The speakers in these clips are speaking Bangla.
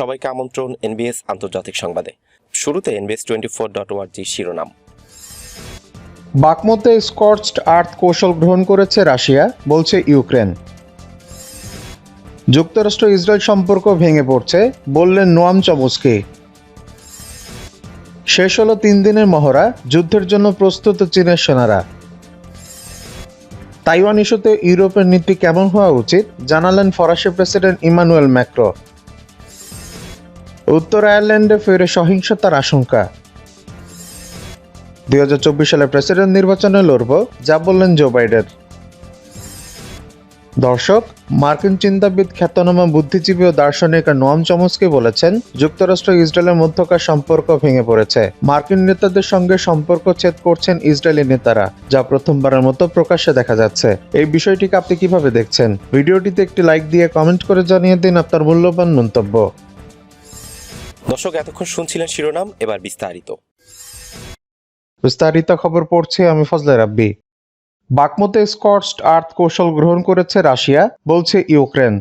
সবাইকে আমন্ত্রণ এনবিএস আন্তর্জাতিক সংবাদে। শুরুতে এনবিএস টোয়েন্টি ফোর ডট ওয়ার্জি শিরোনাম। বাকমতে স্কর্চড আর্থ কৌশল গ্রহণ করেছে রাশিয়া, বলছে ইউক্রেন। যুক্তরাষ্ট্র ইসরায়েল সম্পর্ক ভেঙে পড়ছে, বললেন নোয়াম চমস্কি। শেষ হলো তিন দিনের মহড়া, যুদ্ধের জন্য প্রস্তুত চীনের সেনারা। তাইওয়ান ইস্যুতে ইউরোপের নীতি কেমন হওয়া উচিত, জানালেন ফরাসি প্রেসিডেন্ট ইমানুয়েল ম্যাক্রো। উত্তর আয়ারল্যান্ডে ফেরে সহিংসতার আশঙ্কা। দুই হাজার চব্বিশ সালে প্রেসিডেন্ট নির্বাচনে লড়ব, যা বললেন জো বাইডেন। দর্শক, মার্কিন চিন্তাবিদ খ্যাতনামা বুদ্ধিজীবী ও দার্শনিক নোয়াম চমস্কি বলেছেন, যুক্তরাষ্ট্র ইসরায়েলের মধ্যকার সম্পর্ক ভেঙে পড়েছে। মার্কিন নেতাদের সঙ্গে সম্পর্ক ছেদ করছেন ইসরায়েলি নেতারা, যা প্রথমবারের মতো প্রকাশ্যে দেখা যাচ্ছে। এই বিষয়টিকে আপনি কীভাবে দেখছেন? ভিডিওটিতে একটি লাইক দিয়ে কমেন্ট করে জানিয়ে দিন আপনার মূল্যবান মন্তব্য। দর্শক, এতক্ষণ শুনছিলেন শিরোনাম, এবার বিস্তারিত। বিস্তারিত খবর পড়ছে আমি ফজলে রাব্বি। বাকমতে স্কটস আর্থ কৌশল গ্রহণ করেছে রাশিয়া, বলছে ইউক্রেন।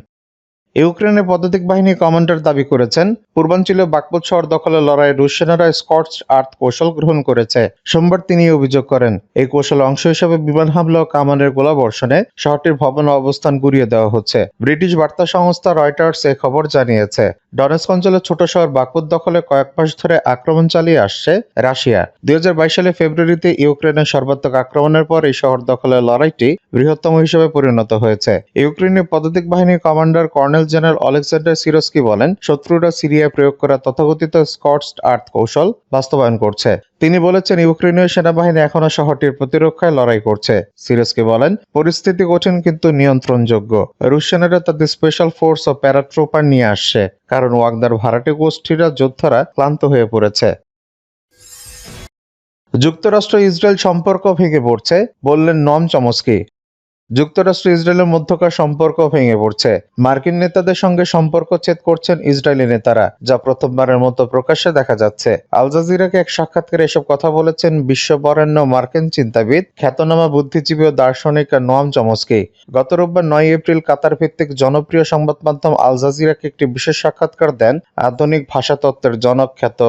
ইউক্রেনের পদাতিক বাহিনী কমান্ডার দাবি করেছেন, পূর্বাঞ্চলীয় বাকমত শহর দখলে লড়াই রুশ সেনারা স্কটসড আর্থ কৌশল গ্রহণ করেছে। সোমবার তিনি অভিযোগ করেন। এই কৌশল অংশ হিসেবে বিমান হামলা ও কামানের গোলাবর্ষণে শহরটির ভবন অবস্থান গুড়িয়ে দেওয়া হচ্ছে। ব্রিটিশ বার্তা সংস্থা রয়টার্স এ খবর জানিয়েছে, ডনেস্ক অঞ্চলের ছোট শহর বাকমুত দখলে কয়েক মাস ধরে আক্রমণ চালিয়ে আসছে রাশিয়া। দুই হাজার বাইশ সালে ফেব্রুয়ারিতে ইউক্রেনের সর্বাত্মক আক্রমণের পর এই শহর দখলের লড়াইটি বৃহত্তম হিসেবে পরিণত হয়েছে। ইউক্রেনের পদাতিক বাহিনীর commander colonel general Alexander Syrskyi বলেন, শত্রুরা সিরিয়ায় প্রয়োগ করা তথাকথিত স্কটসড আর্থ কৌশল বাস্তবায়ন করছে। তিনি বলেছেন, ইউক্রেনীয় সেনাবাহিনী এখনও শহরটির প্রতিরক্ষায় লড়াই করছে। সিরস্কি বলেন, পরিস্থিতি কঠিন কিন্তু নিয়ন্ত্রণযোগ্য। রুশ সেনারা তাদের স্পেশাল ফোর্স ও প্যারাট্রোপার নিয়ে আসছে, কারণ ওয়াগদার ভাড়াটে গোষ্ঠীরা, যোদ্ধারা ক্লান্ত হয়ে পড়েছে। যুক্তরাষ্ট্র ইসরায়েল সম্পর্ক ভেঙে পড়ছে, বললেন নম চমস্কি। যুক্তরাষ্ট্র ইসরায়েলের মধ্যকার সম্পর্ক ভেঙে পড়ছে। মার্কিন নেতাদের সঙ্গে সম্পর্ক ছেদ করছেন ইসরায়েলি নেতারা, যা প্রথমবারের মতো প্রকাশ্যে দেখা যাচ্ছে। আল জাজিরাকে এক সাক্ষাৎকারে এসব কথা বলেছেন বিশ্ববরেণ্য মার্কিন চিন্তাবিদ, খ্যাতনামা বুদ্ধিজীবী ও দার্শনিক নোয়াম চমস্কি। গত রোববার নয় এপ্রিল কাতার ভিত্তিক জনপ্রিয় সংবাদ মাধ্যম আল জাজিরাকে একটি বিশেষ সাক্ষাৎকার দেন আধুনিক ভাষাতত্ত্বের জনক খ্যাত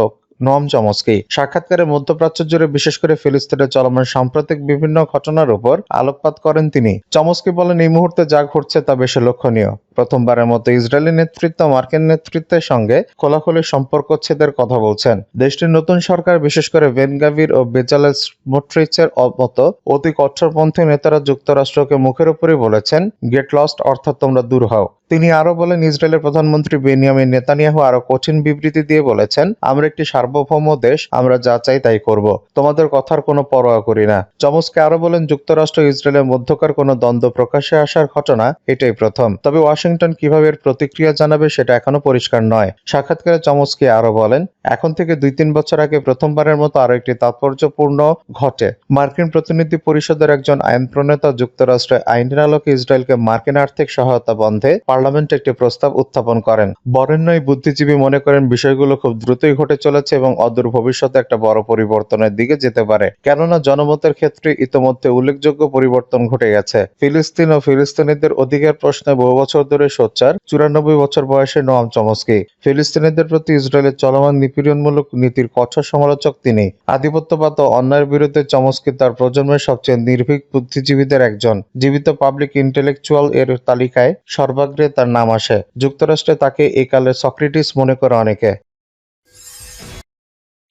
নোয়াম চমস্কি। সাক্ষাৎকারে মধ্যপ্রাচ্য জুড়ে বিশেষ করে ফিলিস্তিনে চলমান সাম্প্রতিক বিভিন্ন ঘটনার উপর আলোকপাত করেন তিনি। চমস্কি বলেন, এই মুহূর্তে যা ঘটছে তা বেশ লক্ষণীয়। প্রথমবারের মতো ইসরায়েলি নেতৃত্ব, মার্কিন নেতৃত্বের সঙ্গে খোলাখুলি সম্পর্ক ছেদের কথা বলছেন। দেশটির নতুন সরকার, বিশেষ করে বেনগাভির ও বেজালেল স্মোট্রিচের মতো অতি কট্টরপন্থী নেতারা যুক্তরাষ্ট্রকে মুখের উপরই বলেছেন, গেট লস্ট, অর্থাৎ তোমরা দূর হও। তিনি আরও বলেন, ইসরায়েলের প্রধানমন্ত্রী বেনিয়ামিন নেতানিয়াহু আরও কঠিন বিবৃতি দিয়ে বলেছেন, আমরা একটি সার্বভৌম দেশ, আমরা যা চাই তাই করব। তোমাদের কথার কোনো পরোয়া করি না। চমস্কে আরও বলেন, যুক্তরাষ্ট্র ইসরায়েলের মধ্যকার কোনো দ্বন্দ্ব প্রকাশ্যে আসার ঘটনা, এটাই প্রথম। তবে ওয়াশিংটন কীভাবে এর প্রতিক্রিয়া জানাবে সেটা এখনও পরিষ্কার নয়। সাক্ষাৎকারে চমস্কি আরও বলেন, এখন থেকে দুই তিন বছর আগে প্রথমবারের মতো আরও একটি তাৎপর্যপূর্ণ ঘটে। মার্কিন প্রতিনিধি পরিষদের একজন আইন প্রণেতা যুক্তরাষ্ট্রে আইনের আলোকে ইসরায়েলকে মার্কিন আর্থিক সহায়তা বন্ধে পার্লামেন্টে একটি প্রস্তাব উত্থাপন করেন। বরেণ্য বুদ্ধিজীবী মনে করেন বিষয়গুলো খুব দ্রুতই ঘটে চলেছে এবং অদূর ভবিষ্যতে একটা বড় পরিবর্তনের দিকে যেতে পারে। কেননা জনমতের ক্ষেত্রে ইতোমধ্যে উল্লেখযোগ্য পরিবর্তন ঘটে গেছে। ফিলিস্তিন ও ফিলিস্তিনিদের অধিকার প্রশ্নে বহু বছর ধরে সোচ্চার, চুরানব্বই বছর বয়সে নোয়াম চমস্কি। ফিলিস্তিনিদের প্রতি ইসরায়েলের চলমান নিপীড়নমূলক নীতির কঠোর সমালোচক তিনি। আধিপত্যবাদ ও অন্যায়ের বিরুদ্ধে চমস্কি তার প্রজন্মের সবচেয়ে নির্ভীক বুদ্ধিজীবীদের একজন। জীবিত পাবলিক ইন্টেলেকচুয়াল এর তালিকায় সর্বাগ্রে তার নাম আসে। যুক্তরাষ্ট্রে তাকে এই কালের সক্রেটিস মনে করে অনেকে।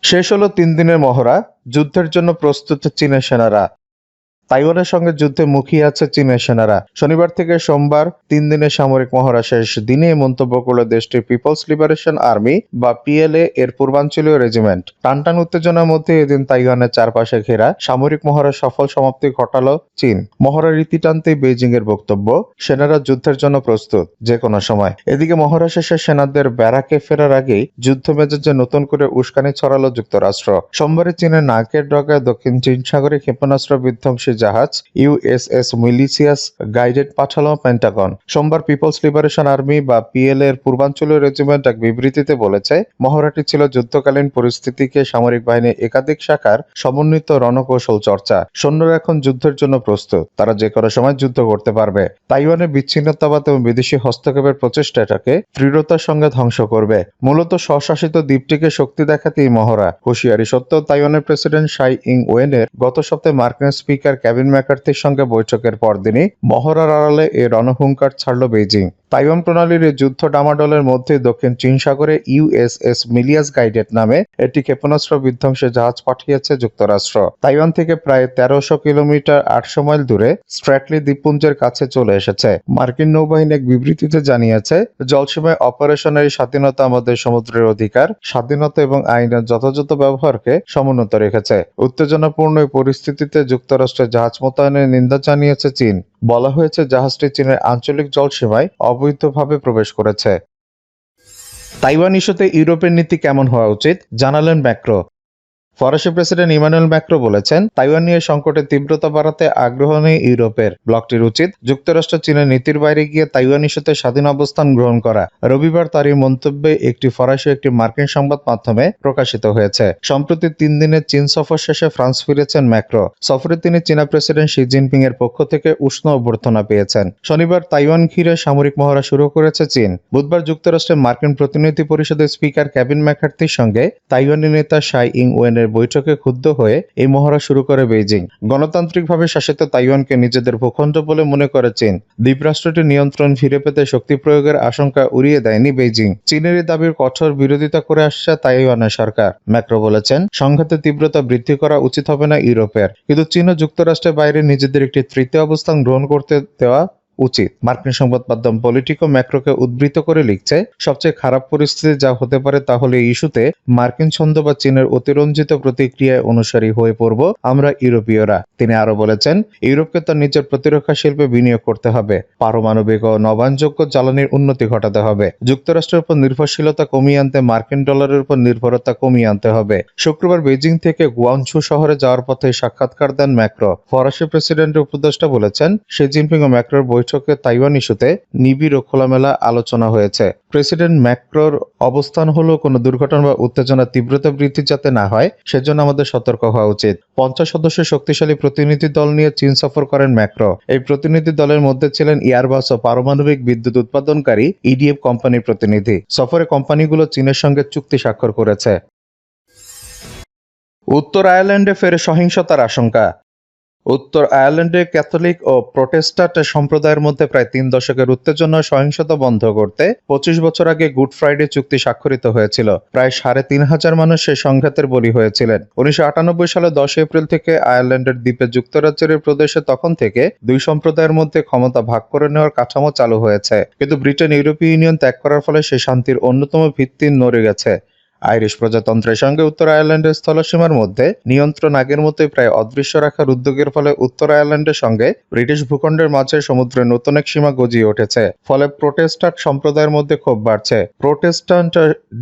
শেষ হলো তিন দিনের মহড়া, যুদ্ধের জন্য প্রস্তুত চীনের সেনারা। তাইওয়ানের সঙ্গে যুদ্ধে মুখিয়ে আছে চীনের সেনারা। শনিবার থেকে সোমবার তিন দিনের সামরিক মহড়া শেষ। দিনে মন্তব্য করল দেশটির পিপলস লিবারেশন আর্মি বা পিএলএ এর পূর্বাঞ্চলীয় রেজিমেন্ট। টানটান উত্তেজনার মধ্যে এদিন তাইওয়ানের চারপাশে ঘেরা সামরিক মহড়ার সফল সমাপ্তি ঘটালো চীন। মহড়ার রীতি টানতেই বেইজিং এর বক্তব্য, সেনারা যুদ্ধের জন্য প্রস্তুত, যে কোনো সময়। এদিকে মহড়া শেষে সেনাদের ব্যারাকে ফেরার আগেই যুদ্ধ মেজাজে নতুন করে উস্কানি ছড়ালো যুক্তরাষ্ট্র। সোমবারে চীনের নাকের ডগায় দক্ষিণ চীন সাগরে ক্ষেপণাস্ত্র বিধ্বংসী জাহাজ ইউএসএস মিলিসিয়াস গাইডেড পাঠালো পেন্টাগন। সোমবার পিপলস লিবারেশন আর্মি বা পিএল এর পূর্বাঞ্চলীয় রেজিমেন্ট এক বিবৃতিতে বলেছে, মহড়াটি ছিল যুদ্ধকালীন পরিস্থিতিকে সামরিক বাহিনীর একাধিক শাখার সমন্বিত রণকৌশল চর্চা। সৈন্যরা এখন যুদ্ধের জন্য প্রস্তুত, তারা যে কোনো সময় যুদ্ধ করতে পারবে। তাইওয়ানের বিচ্ছিন্নতাবাদ এবং বিদেশি হস্তক্ষেপের প্রচেষ্টাটাকে দৃঢ়তার সঙ্গে ধ্বংস করবে। মূলত স্বশাসিত দ্বীপটিকে শক্তি দেখাতে এই মহড়া। হুঁশিয়ারি সত্ত্বেও তাইওয়ানের প্রেসিডেন্ট শাই ইং ওয়েনের গত সপ্তাহে মার্কিন স্পিকার কেভিন ম্যাকার্থির সঙ্গে বৈঠকের পরদিনই মহড়ার আড়ালে এ রণহুঙ্কার ছাড়ল বেইজিং। তাইওয়ান প্রণালীর যুদ্ধ ডামাডোলের মধ্যে দক্ষিণ চীন সাগরে ইউএসএস মিলিয়াস গাইডেড নামে একটি ক্ষেপণাস্ত্র বিধ্বংসী জাহাজ পাঠিয়েছে যুক্তরাষ্ট্র। তাইওয়ান থেকে প্রায় তেরোশো কিলোমিটার আটশো মাইল দূরে স্ট্র্যাটলি দ্বীপপুঞ্জের কাছে চলে এসেছে। মার্কিন নৌবাহিনী এক বিবৃতিতে জানিয়েছে, জলসীমায় অপারেশনের স্বাধীনতা আমাদের সমুদ্রের অধিকার, স্বাধীনতা এবং আইনের যথাযথ ব্যবহারকে সমুন্নত রেখেছে। উত্তেজনাপূর্ণ পরিস্থিতিতে যুক্তরাষ্ট্রের জাহাজ মোতায়েনের নিন্দা জানিয়েছে চীন। বলা হয়েছে জাহাজটি চীনের আঞ্চলিক জলসীমায় অবৈধভাবে প্রবেশ করেছে। তাইওয়ান ইস্যুতে ইউরোপের নীতি কেমন হওয়া উচিত? জানালেন ম্যাক্রো। ফরাসি প্রেসিডেন্ট ইমানুয়েল ম্যাক্রো বলেছেন, তাইওয়ান নিয়ে সংকটের তীব্রতা বাড়াতে আগ্রহ নেই ইউরোপের। ব্লকটির উচিত যুক্তরাষ্ট্র চীনের নীতির বাইরে গিয়ে তাইওয়ান ইস্যুতে স্বাধীন অবস্থান গ্রহণ করা। রবিবার তার এই মন্তব্যে একটি ফরাসি একটি মার্কিন সংবাদ মাধ্যমে প্রকাশিত হয়েছে। সম্প্রতি তিন দিনের চীন সফর শেষে ফ্রান্স ফিরেছেন ম্যাক্রো। সফরে তিনি চীনা প্রেসিডেন্ট শি জিনপিং এর পক্ষ থেকে উষ্ণ অভ্যর্থনা পেয়েছেন। শনিবার তাইওয়ান ঘিরে সামরিক মহড়া শুরু করেছে চীন। বুধবার যুক্তরাষ্ট্রের মার্কিন প্রতিনিধি পরিষদের স্পিকার কেভিন ম্যাকার্থির সঙ্গে তাইওয়ানি নেতা শাই ইং ওয়েনের বৈঠকে ক্ষুব্ধ হয়ে এই মহড়া শুরু করে বেইজিং। গণতান্ত্রিকভাবে শাসিত তাইওয়ানকে নিজেদের ভূখণ্ড বলে মনে করে চীন। দ্বীপরাষ্ট্রটির নিয়ন্ত্রণ ফিরে পেতে শক্তি প্রয়োগের আশঙ্কা উড়িয়ে দেয়নি বেইজিং। চীনের এই দাবির কঠোর বিরোধিতা করে আসছে তাইওয়ানের সরকার। ম্যাক্রো বলেছেন সংঘাতের তীব্রতা বৃদ্ধি করা উচিত হবে না ইউরোপের। কিন্তু চীন ও যুক্তরাষ্ট্রের বাইরে নিজেদের একটি তৃতীয় অবস্থান গ্রহণ করতে দেওয়া উচিত। মার্কিন সংবাদ মাধ্যম পলিটিকো ম্যাক্রোকে উদ্ধৃত করে লিখছে, সবচেয়ে খারাপ পরিস্থিতি যা হতে পারে তাহলে ইস্যুতে মার্কিন ছন্দ বা চীনের অতিরঞ্জিত প্রতিক্রিয়ায় অনুসারী হয়ে পড়ব আমরা ইউরোপীয়রা। তিনি আরও বলেছেন, ইউরোপকে তার নিজের প্রতিরক্ষা শিল্পে বিনিয়োগ করতে হবে। পারমাণবিক ও নবায়নযোগ্য জ্বালানির উন্নতি ঘটাতে হবে। যুক্তরাষ্ট্রের উপর নির্ভরশীলতা কমিয়ে আনতে মার্কিন ডলারের উপর নির্ভরতা কমিয়ে আনতে হবে। শুক্রবার বেজিং থেকে গুয়াংছু শহরে যাওয়ার পথে সাক্ষাৎকার দেন ম্যাক্রো। ফরাসি প্রেসিডেন্টের উপদেষ্টা বলেছেন, শি জিনপিং ও ম্যাক্রোর বৈঠকে তাইওয়ান ইস্যুতে নিবিড় ও খোলামেলা আলোচনা হয়েছে। প্রেসিডেন্ট ম্যাক্রোর অবস্থান হলো কোনো দুর্ঘটনা বা উত্তেজনার তীব্রতা বৃদ্ধি যাতে না হয়, সেজন্য আমাদের সতর্ক হওয়া উচিত। পঞ্চাশ সদস্যের শক্তিশালী প্রতিনিধি দল নিয়ে চীন সফর করেন ম্যাক্রো। এই প্রতিনিধি দলের মধ্যে ছিলেন ইয়ারবাস ও পারমাণবিক বিদ্যুৎ উৎপাদনকারী ইডিএফ কোম্পানির প্রতিনিধি। সফরে কোম্পানিগুলো চীনের সঙ্গে চুক্তি স্বাক্ষর করেছে। উত্তর আয়ারল্যান্ডে ফের সহিংসতার আশঙ্কা। উত্তর আয়ারল্যান্ডের ক্যাথলিক ও প্রোটেস্ট্যান্ট সম্প্রদায়ের মধ্যে প্রায় তিন দশকের উত্তেজনা সহিংসতা বন্ধ করতে পঁচিশ বছর আগে গুড ফ্রাইডে চুক্তি স্বাক্ষরিত হয়েছিল। প্রায় সাড়ে তিন হাজার মানুষ সেই সংঘাতের বলি হয়েছিলেন। উনিশশো আটানব্বই সালে দশ এপ্রিল থেকে আয়ারল্যান্ডের দ্বীপে যুক্তরাজ্যের প্রদেশে তখন থেকে দুই সম্প্রদায়ের মধ্যে ক্ষমতা ভাগ করে নেওয়ার কাঠামো চালু হয়েছে। কিন্তু ব্রিটেন ইউরোপীয় ইউনিয়ন ত্যাগ করার ফলে সেই শান্তির অন্যতম ভিত্তি নড়ে গেছে। আইরিশ প্রজাতন্ত্রের সঙ্গে উত্তর আয়ারল্যান্ডের স্থলসীমার মধ্যে নিয়ন্ত্রণ আগের মতোই প্রায় অদৃশ্য রাখার উদ্যোগের ফলে উত্তর আয়ারল্যান্ডের সঙ্গে ব্রিটিশ ভূখণ্ডের মাঝে সমুদ্রে নতুন এক সীমা গজিয়ে উঠেছে। ফলে প্রোটেস্ট্যান্ট সম্প্রদায়ের মধ্যে ক্ষোভ বাড়ছে। প্রোটেস্ট্যান্ট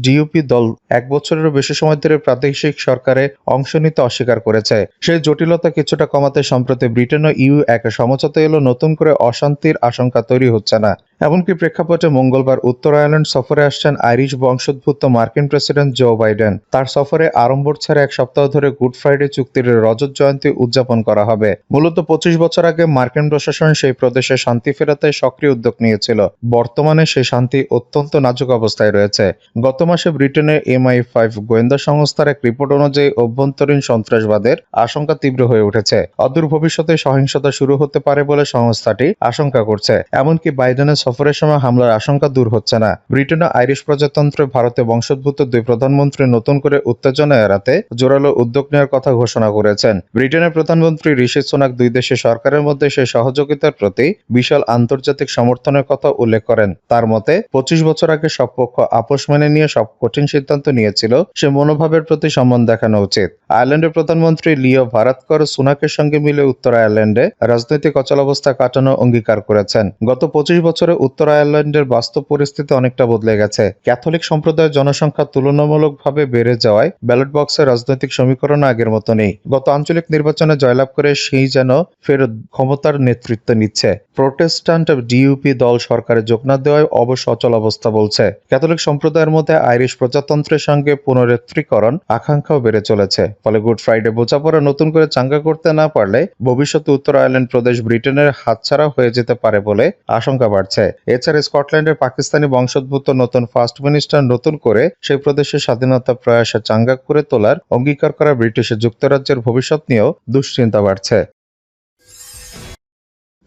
ডিইউপি দল এক বছরেরও বেশি সময় ধরে প্রাদেশিক সরকারে অংশ নিতে অস্বীকার করেছে। সেই জটিলতা কিছুটা কমাতে সম্প্রতি ব্রিটেন ও ইউ এক সমঝোতা এলো, নতুন করে অশান্তির আশঙ্কা তৈরি হচ্ছে না। এমনকি প্রেক্ষাপটে মঙ্গলবার উত্তর আয়ারল্যান্ড সফরে আসছেন আইরিশ বংশোদ্ভূত মার্কিন প্রেসিডেন্ট জো বাইডেন। তার সফরে আড়ম্বর ছাড়া এক সপ্তাহ ধরে গুড ফ্রাইডে চুক্তির রজত জয়ন্তী উদযাপন করা হবে। মূলত পঁচিশ বছর আগে মার্কিন প্রশাসন সেই প্রদেশে শান্তি ফেরাতে সক্রিয় উদ্যোগ নিয়েছিল। বর্তমানে সেই শান্তি অত্যন্ত নাজুক অবস্থায় রয়েছে। গত মাসে ব্রিটেনের এমআই ফাইভ গোয়েন্দা সংস্থার এক রিপোর্ট অনুযায়ী অভ্যন্তরীণ সন্ত্রাসবাদের আশঙ্কা তীব্র হয়ে উঠেছে। অদূর ভবিষ্যতে সহিংসতা শুরু হতে পারে বলে সংস্থাটি আশঙ্কা করছে। এমনকি বাইডেনের সফরের সময় হামলার আশঙ্কা দূর হচ্ছে না। ব্রিটেন ও আইরিশ প্রজাতন্ত্রে ভারতে বংশোদ্ভূত দুই প্রধানমন্ত্রী নতুন করে উত্তেজনা এড়াতে জোরালো উদ্যোগ নেওয়ার কথা ঘোষণা করেছেন। ব্রিটেনের প্রধানমন্ত্রী ঋষি সোনাক দুই দেশের সরকারের মধ্যে সেই সহযোগিতার প্রতি বিশাল আন্তর্জাতিক সমর্থনের কথা উল্লেখ করেন। তার মতে, পঁচিশ বছর আগে সব পক্ষ আপোষ মেনে নিয়ে সব কঠিন সিদ্ধান্ত নিয়েছিল, সে মনোভাবের প্রতি সম্মান দেখানো উচিত। আয়ারল্যান্ডের প্রধানমন্ত্রী লিও ভারাতকর সুনাকের সঙ্গে মিলে উত্তর আয়ারল্যান্ডে রাজনৈতিক অচলাবস্থা কাটানো অঙ্গীকার করেছেন। গত পঁচিশ বছরে উত্তর আয়ারল্যান্ডের বাস্তব পরিস্থিতি অনেকটা বদলে গেছে। ক্যাথলিক সম্প্রদায়ের জনসংখ্যা তুলনামূলকভাবে বেড়ে যাওয়ায় ব্যালট বক্সের রাজনৈতিক সমীকরণ আগের মতো নেই গত আঞ্চলিক নির্বাচনে জয়লাভ করে সেই যেন ফের ক্ষমতার নেতৃত্ব নিচ্ছে। প্রোটেস্ট্যান্ট ডিইউপি দল সরকারে যোগ না দেওয়ায় অবশ্য অচল অবস্থা বলছে। ক্যাথলিক সম্প্রদায়ের মধ্যে আইরিশ প্রজাতন্ত্রের সঙ্গে পুনরেত্রীকরণ আকাঙ্ক্ষাও বেড়ে চলেছে। ফলে গুড ফ্রাইডে বোঝাপড়া নতুন করে চাঙ্গা করতে না পারলে ভবিষ্যতে উত্তর আয়ারল্যান্ড প্রদেশ ব্রিটেনের হাতছাড়া হয়ে যেতে পারে বলে আশঙ্কা বাড়ছে। এছাড়া স্কটল্যান্ডের পাকিস্তানি বংশোদ্ভূত নতুন ফার্স্ট মিনিস্টার নতুন করে সেই প্রদেশের স্বাধীনতা প্রয়াসে চাঙ্গা করে তোলার অঙ্গীকার করা ব্রিটিশ যুক্তরাজ্যের ভবিষ্যৎ নিয়েও দুশ্চিন্তা বাড়ছে।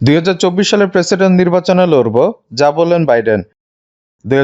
দুই হাজার চব্বিশ সালের প্রেসিডেন্ট নির্বাচনে লড়ব যা বললেন বাইডেন। দুই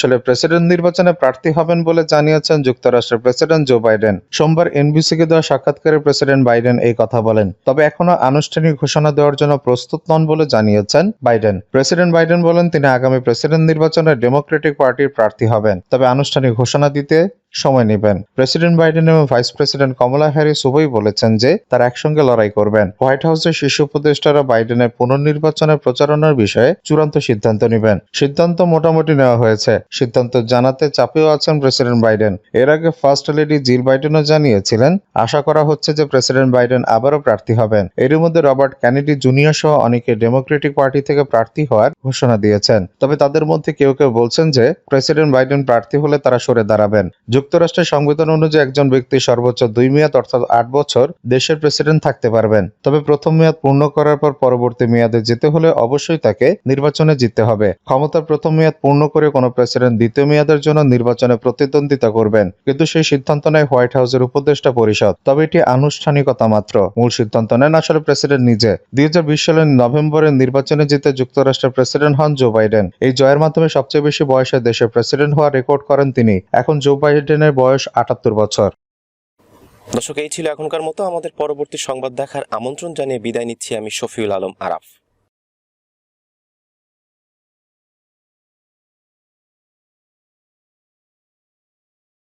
সালের প্রেসিডেন্ট নির্বাচনে প্রার্থী হবেন বলে জানিয়েছেন যুক্তরাষ্ট্রের প্রেসিডেন্ট জো বাইডেন। সোমবার এনবিসিকে দেওয়া সাক্ষাৎকারে প্রেসিডেন্ট বাইডেন এই কথা বলেন। তবে এখনও আনুষ্ঠানিক ঘোষণা দেওয়ার জন্য প্রস্তুত নন বলে জানিয়েছেন বাইডেন। প্রেসিডেন্ট বাইডেন বলেন, তিনি আগামী প্রেসিডেন্ট নির্বাচনে ডেমোক্রেটিক পার্টির প্রার্থী হবেন। তবে আনুষ্ঠানিক ঘোষণা দিতে সময় নেবেন। প্রেসিডেন্ট বাইডেন এবং ভাইস প্রেসিডেন্ট কমলা হ্যারিস উভয়ই বলেছেন যে তারা একসঙ্গে লড়াই করবেন। হোয়াইট হাউসের শীর্ষ উপদেষ্টারা বাইডেনের পুনর্নির্বাচনের প্রচারণার বিষয়ে চূড়ান্ত সিদ্ধান্ত নেবেন। সিদ্ধান্ত মোটামুটি নেওয়া হয়েছে। সিদ্ধান্ত জানাতে চাপেও আছেন প্রেসিডেন্ট বাইডেন। এর আগে ফার্স্ট লেডি জিল বাইডেনও জানিয়েছিলেন, আশা করা হচ্ছে যে প্রেসিডেন্ট বাইডেন আবারও প্রার্থী হবেন। এর মধ্যে রবার্ট ক্যানেডি জুনিয়র সহ অনেকে ডেমোক্রেটিক পার্টি থেকে প্রার্থী হওয়ার ঘোষণা দিয়েছেন। তবে তাদের মধ্যে কেউ কেউ বলছেন যে প্রেসিডেন্ট বাইডেন প্রার্থী হলে তারা সরে দাঁড়াবেন। যুক্তরাষ্ট্রের সংবিধান অনুযায়ী একজন ব্যক্তি সর্বোচ্চ দুই মেয়াদ অর্থাৎ আট বছর দেশের প্রেসিডেন্ট থাকতে পারবেন। তবে প্রথম মেয়াদ পূর্ণ করার পর পরবর্তী মেয়াদে যেতে হলে অবশ্যই তাকে নির্বাচনে জিততে হবে। ক্ষমতার প্রথম মেয়াদ পূর্ণ করে কোনো প্রেসিডেন্ট দ্বিতীয় মেয়াদের জন্য নির্বাচনে প্রতিদ্বন্দ্বিতা করবেন। কিন্তু সেই সিদ্ধান্ত নেয় হোয়াইট হাউসের উপদেষ্টা পরিষদ। তবে এটি আনুষ্ঠানিকতা মাত্র। মূল সিদ্ধান্ত নেন আসলে প্রেসিডেন্ট নিজে। দুই হাজার বিশ সালের নভেম্বরের নির্বাচনে জিতে যুক্তরাষ্ট্রের প্রেসিডেন্ট হন জো বাইডেন। এই জয়ের মাধ্যমে সবচেয়ে বেশি বয়সে দেশের প্রেসিডেন্ট হওয়ার রেকর্ড করেন তিনি। এখন জো বাইডেনের বয়স আটাত্তর বছর। দর্শক, এই ছিল এখনকার মতো। আমাদের পরবর্তী সংবাদ দেখার আমন্ত্রণ জানিয়ে বিদায় নিচ্ছি আমি শফিউল আলম আরাফ।